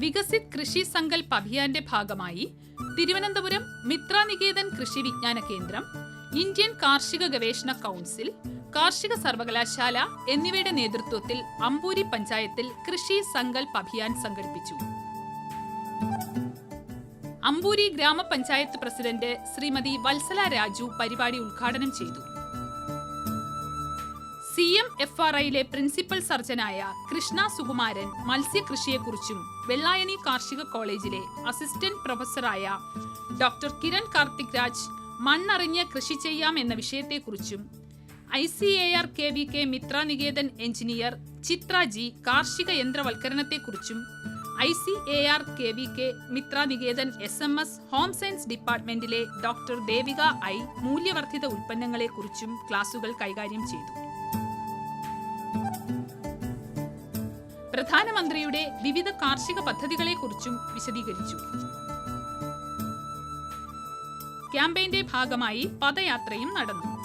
വികസിത് കൃഷി സങ്കൽപ് അഭിയാന്റെ ഭാഗമായി തിരുവനന്തപുരം മിത്രനികേതൻ കൃഷി വിജ്ഞാന കേന്ദ്രം ഇന്ത്യൻ കാർഷിക ഗവേഷണ കൗൺസിൽ കാർഷിക സർവകലാശാല എന്നിവയുടെ നേതൃത്വത്തിൽ അമ്പൂരി പഞ്ചായത്തിൽ കൃഷി സങ്കൽപ് അഭിയാൻ സംഘടിപ്പിച്ചു. അമ്പൂരി ഗ്രാമപഞ്ചായത്ത് പ്രസിഡന്റ് ശ്രീമതി വത്സല രാജു പരിപാടി ഉദ്ഘാടനം ചെയ്തു. സി എം എഫ് ആർ ഐയിലെ പ്രിൻസിപ്പൽ സർജനായ കൃഷ്ണ സുകുമാരൻ മത്സ്യകൃഷിയെക്കുറിച്ചും വെള്ളായണി കാർഷിക കോളേജിലെ അസിസ്റ്റന്റ് പ്രൊഫസറായ ഡോക്ടർ കിരൺ കാർത്തിക് രാജ് മണ്ണറിഞ്ഞ് കൃഷി ചെയ്യാം എന്ന വിഷയത്തെക്കുറിച്ചും I C A R K V K Mitra Niketan engineer Chitra G കാർഷിക യന്ത്രവൽക്കരണത്തെക്കുറിച്ചും I C A R K V K Mitra Niketan S M S home science ഡിപ്പാർട്ട്മെന്റിലെ doctor Devika I മൂല്യവർദ്ധിത ഉൽപ്പന്നങ്ങളെക്കുറിച്ചും ക്ലാസുകൾ കൈകാര്യം ചെയ്തു. പ്രധാനമന്ത്രിയുടെ വിവിധ കാർഷിക പദ്ധതികളെക്കുറിച്ചും വിശദീകരിച്ചു. ക്യാമ്പയിന്റെ ഭാഗമായി പദയാത്രയും നടന്നു.